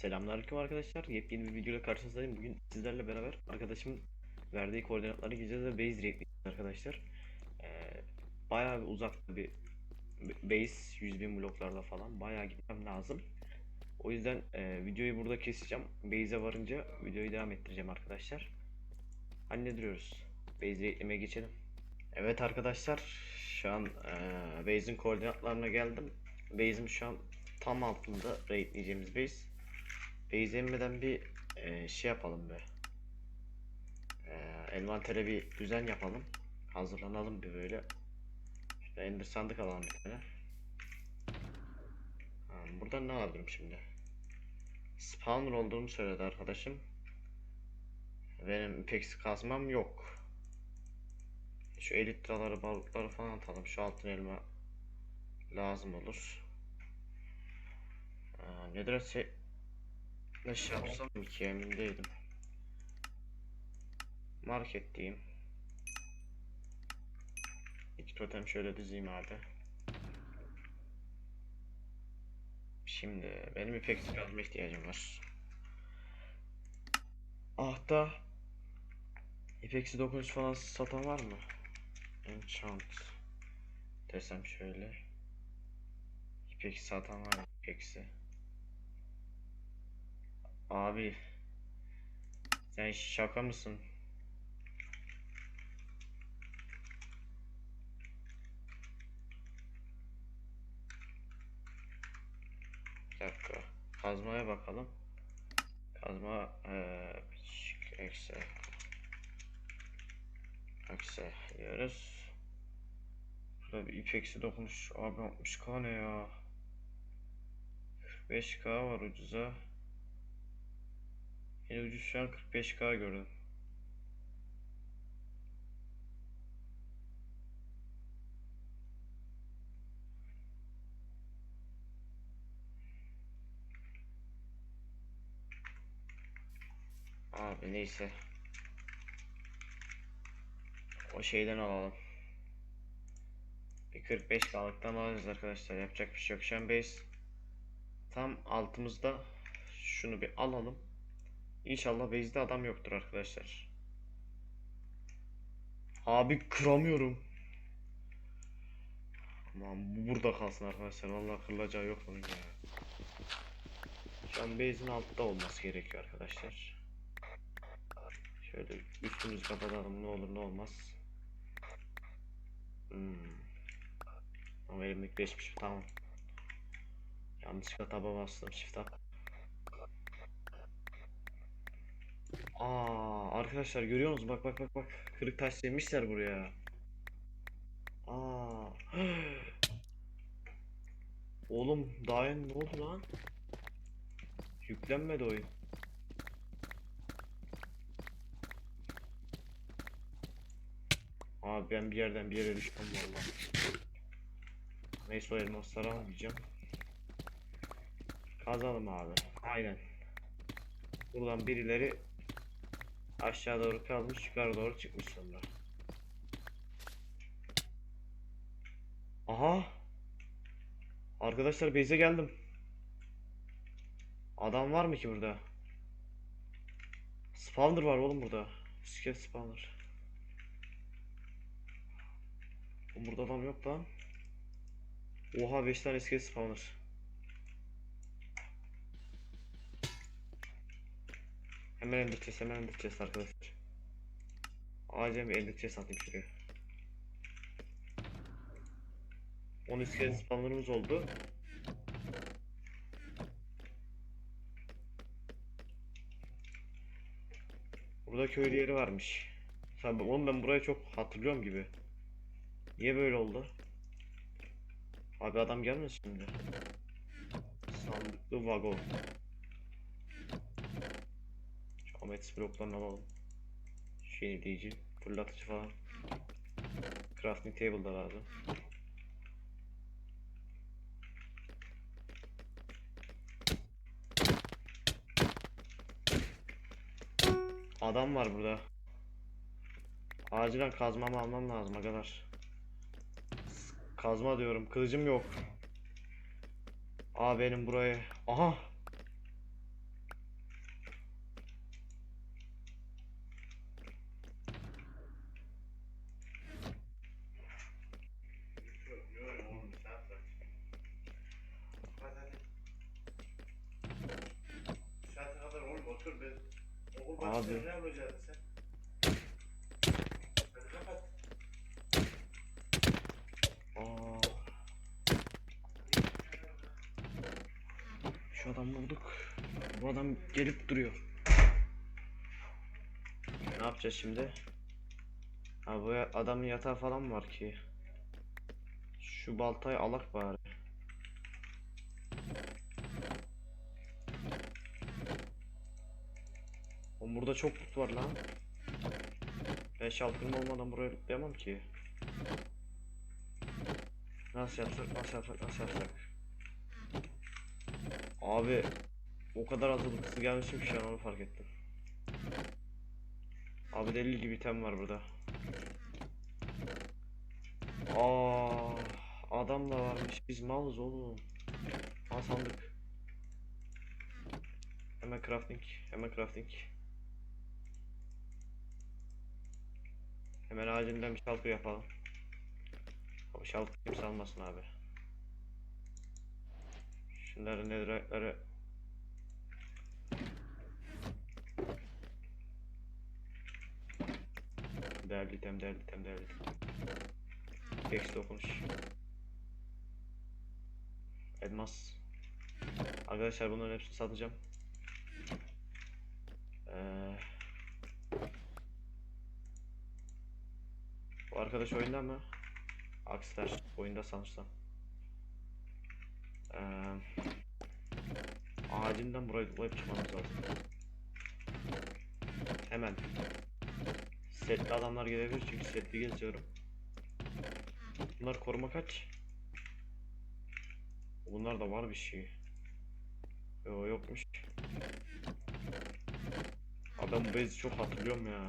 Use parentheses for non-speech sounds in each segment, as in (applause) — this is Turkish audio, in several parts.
Selamünaleyküm arkadaşlar. Yepyeni bir videoyla karşınızdayım. Bugün sizlerle beraber arkadaşımın verdiği koordinatları gideceğiz ve base raidleyeceğiz arkadaşlar. Ee, bayağı bir uzakta bir base 100 bin bloklarda falan bayağı gitmem lazım. O yüzden e, videoyu burada keseceğim. Base'e varınca videoyu devam ettireceğim arkadaşlar. Hallediyoruz. Base raidlemeye geçelim. Evet arkadaşlar şu an e, base'in koordinatlarına geldim. Base'im şu an tam altında raidleyeceğimiz base. Base inmeden bir e, şey yapalım be. E, envantere bir düzen yapalım. Hazırlanalım bir böyle. İşte ender sandık alalım bir tane. Ha, buradan ne alabilirim şimdi? Spawner olduğumu söyledi arkadaşım. Benim pek kazmam yok. Şu elitraları, balıkları falan atalım. Şu altın elma lazım olur. Aa, nedir şey yapsam ki emin değilim. Market diyeyim. İki totem şöyle dizeyim abi. Şimdi benim ipek çıkarma ihtiyacım var. Ah da İpeksi dokunuş falan satan var mı? Enchant desem şöyle. İpeksi satan var mı? İpeksi. Abi sen şaka mısın? Bir dakika. Kazmaya bakalım. Kazma eee eksi eksi diyoruz. Burada bir ipeksi dokunuş. Abi 60k ne ya? 45k var ucuza. En ucuz şu an 45k gördüm. Abi neyse. O şeyden alalım. Bir 45k'lıktan alacağız arkadaşlar. Yapacak bir şey yok. Şu an base tam altımızda. Şunu bir alalım. İnşallah base'de adam yoktur arkadaşlar. Abi kıramıyorum. Aman bu burada kalsın arkadaşlar. Vallahi kırılacağı yok bunun ya. Şu an base'in altta olması gerekiyor arkadaşlar. Şöyle üstümüzü kapatalım ne olur ne olmaz. Hmm. Ama elimdeki geçmiş tamam. Yanlışlıkla taba bastım shift up. Aa arkadaşlar görüyor musunuz? Bak bak bak bak. Kırık taş yemişler buraya. Aa. (gasps) Oğlum daha ne oldu lan? Yüklenmedi oyun. Abi ben bir yerden bir yere düştüm valla. Neyse o elmasları almayacağım. Kazalım abi. Aynen. Buradan birileri aşağı doğru kalmış yukarı doğru çıkmış sonra. Aha. Arkadaşlar base'e geldim. Adam var mı ki burada? Spawner var oğlum burada. Skelet spawner. Burada adam yok lan. Oha 5 tane iskelet spawner. Hemen ender chest, hemen ender chest arkadaşlar. Acilen bir ender chest atayım şuraya. 10 iskelet spawner'ımız oldu. Burada köylü yeri varmış. Tabii oğlum ben burayı çok hatırlıyorum gibi. Niye böyle oldu? Abi adam gelmez şimdi. Sandıklı vagon. Şu ametis bloklarını alalım. Diyeceğim. Fırlatıcı falan. Crafting table da lazım. Adam var burada. Acilen kazmamı almam lazım arkadaşlar. Kazma diyorum. Kılıcım yok. Aa benim buraya. Aha. otur ben. Okul Abi. başlıyor ne yapacaksın sen? Hadi kapat. Aa. Adam vurduk. Bu adam gelip duruyor. Ne yapacağız şimdi? Ha bu adamın yatağı falan var ki? Şu baltayı alak bari. Oğlum burada çok loot var lan. Ben şalkırım olmadan buraya lootlayamam ki. Nasıl yapsak, nasıl yapsak, nasıl yapsak? Abi o kadar hazırlıksız gelmişim ki şu an onu fark ettim. Abi deli gibi item var burada. Aa, adam da varmış. Biz malız oğlum. Aa sandık. Hemen crafting, hemen crafting. Hemen acilen bir şalkır yapalım. O şalkır kimse almasın abi. Şunları netherite'ları Değerli item, değerli item, değerli item. Eksi dokunuş. Elmas. Arkadaşlar bunların hepsini satacağım. Ee, bu arkadaş oyunda mı? Akslar oyunda sanırsam. Ee, acilen burayı toplayıp çıkmamız lazım. Hemen. Setli adamlar gelebilir çünkü setli geziyorum. Bunlar koruma kaç? Bunlar da var bir şey. Yo yokmuş. Bu base'i çok hatırlıyorum ya.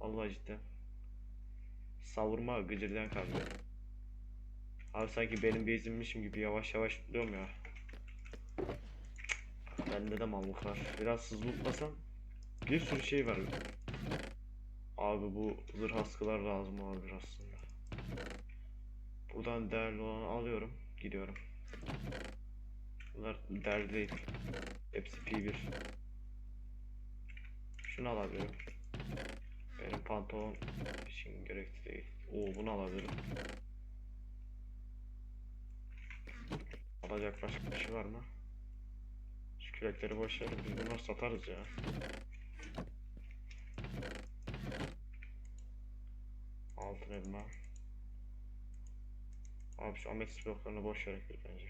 Vallahi cidden. Savurma gıcırdayan kaldı. Abi sanki benim base'immişim gibi yavaş yavaş tutuyorum ya. Bende de mallık var. Biraz hızlı tutmasam bir sürü şey var. Abi bu zırh askılar lazım abi aslında. Buradan değerli olanı alıyorum. Gidiyorum. Bunlar değerli değil. Hepsi P1. Şunu alabilirim. Benim pantolon için gerekli değil. Oo bunu alabilirim. Alacak başka bir şey var mı? Şu kürekleri boş ver. Biz bunları satarız ya. Altın elma. Abi şu Amex bloklarını boş ver ilk bence.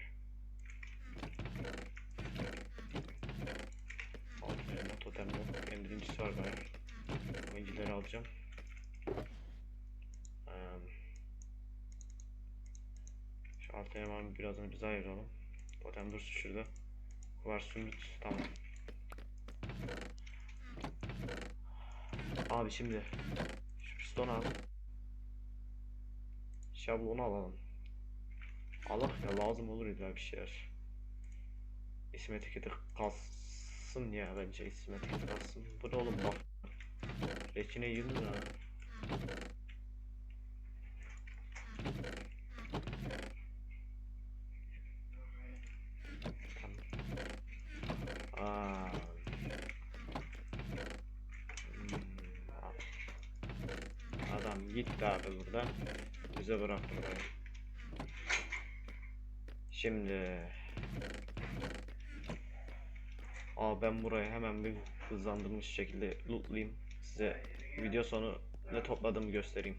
Altın elma totem yok. Benim birincisi var bayağı. İncileri alacağım. Altın elmanın birazını bize ayıralım. Totem dursun şurada. Var sümrüt. Tamam. Abi şimdi şu pistonu al. Şablonu alalım. Allah ya lazım olur illa bir şeyler. İsim etiketi kalsın ya bence isim etiketi kalsın. Bu ne oğlum bak. Reçine 20 lira. Tamam. Aa. Hmm, al. Adam gitti abi buradan. Bize bıraktı burayı. Şimdi Aa ben burayı hemen bir hızlandırmış şekilde lootlayayım. Size video sonu ne topladığımı göstereyim.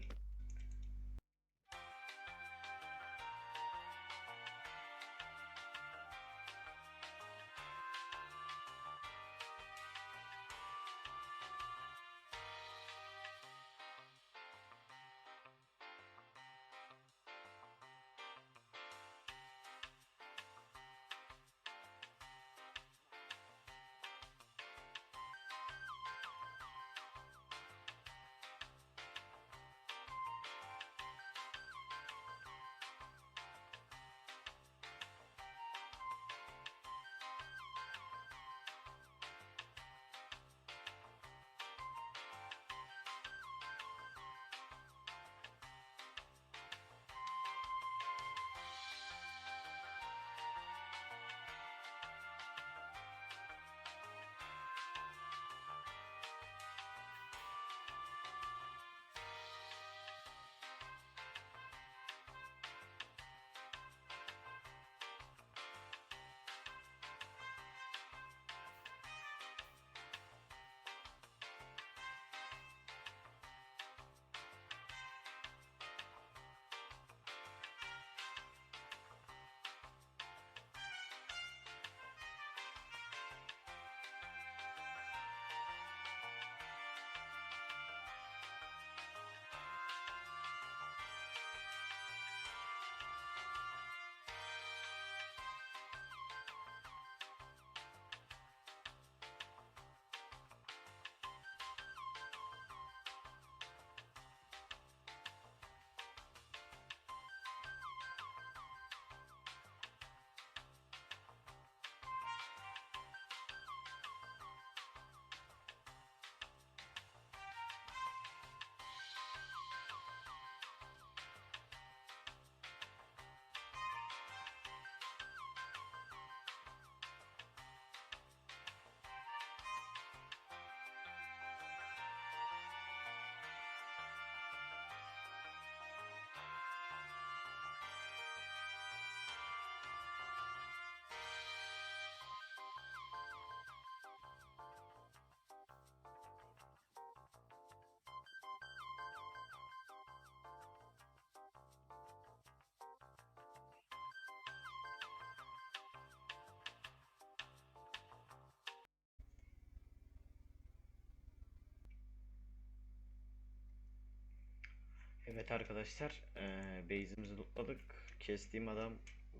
Evet arkadaşlar, eee base'imizi lootladık. Kestiğim adam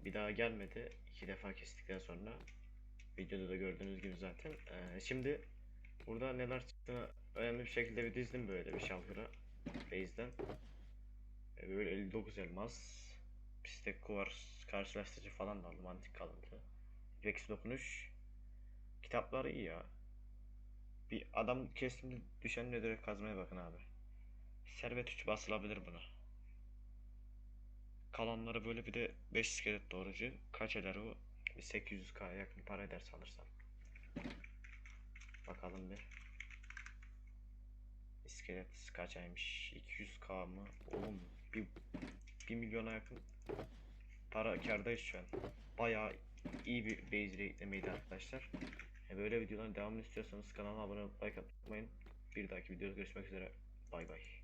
bir daha gelmedi. İki defa kestikten sonra. Videoda da gördüğünüz gibi zaten. Eee, şimdi burada neler çıktığını önemli bir şekilde bir dizdim böyle bir şalkıra. Base'den. E, böyle 59 elmas. Pistek kuvars karşılaştırıcı falan da aldım antik kalıntı. Rex dokunuş. Kitapları iyi ya. Bir adam kestimde düşen nedir kazmaya bakın abi. Servet 3 basılabilir buna. Kalanları böyle bir de 5 iskelet doğrucu. Kaç eder o? Bir 800k yakın para eder sanırsam. Bakalım bir. İskelet kaç aymış? 200k mı? Oğlum bir, 1 milyona yakın para kardayız şu an. Bayağı iyi bir base rate'lemeydi arkadaşlar. E, Böyle videoların devamını istiyorsanız kanala abone atmayı unutmayın. Bir dahaki videoda görüşmek üzere. Bay bay.